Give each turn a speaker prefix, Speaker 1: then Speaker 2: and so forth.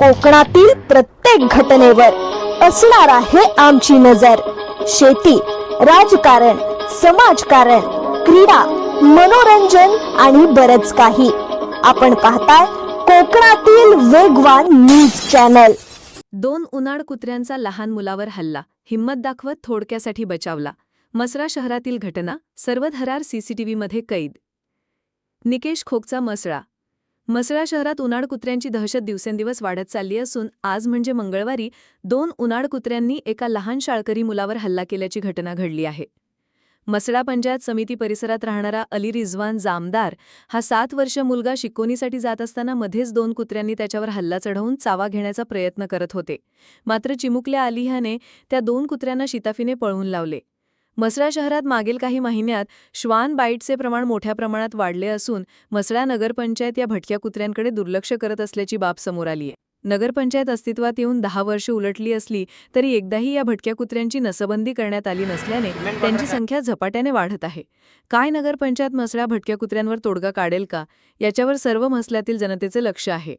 Speaker 1: कोकणातील प्रत्येक घटनेवर असणार आहे आमची नजर. शेती राजकारण समाजकारण क्रीडा मनोरंजन आणि बरच काही. आपण पाहताय कोकणातील वेगवान न्यूज चॅनल.
Speaker 2: दोन उन्हाळ कुत्र्यांचा लहान मुलावर हल्ला हिंमत दाखवत थोडक्यासाठी बचावला. मसरा शहरातील घटना सर्वधरार सीसीटीव्हीमध्ये कैद. निकेश खोकचा मसळा मसळा शहरात उन्हाळ कुत्र्यांची दहशत दिवसेंदिवस वाढत चालली असून आज म्हणजे मंगळवारी दोन उन्हाळ कुत्र्यांनी एका लहान शाळकरी मुलावर हल्ला केल्याची घटना घडली आहे. मसळा पंचायत समिती परिसरात राहणारा अली रिझवान जामदार हा सात वर्ष मुलगा शिकवणीसाठी जात असताना मध्येच दोन कुत्र्यांनी त्याच्यावर हल्ला चढवून चावा घेण्याचा प्रयत्न करत होते. मात्र चिमुकल्या अलिहाने त्या दोन कुत्र्यांना शिताफीने पळवून लावले. मसळा शहरात मागील काही महिन्यात श्वान बाईटचे प्रमाण मोठ्या प्रमाणात वाढले असून मसळा नगरपंचायत या भटक्या कुत्र्यांकडे दुर्लक्ष करत असल्याची बाब समोर आली आहे. नगरपंचायत अस्तित्वात येऊन दहा वर्ष उलटली असली तरी एकदाही या भटक्या कुत्र्यांची नसबंदी करण्यात आली नसल्याने त्यांची संख्या झपाट्याने वाढत आहे. काय नगरपंचायत मसळा भटक्या कुत्र्यांवर तोडगा काढेल का? याच्यावर सर्व मसल्यातील जनतेचे लक्ष आहे.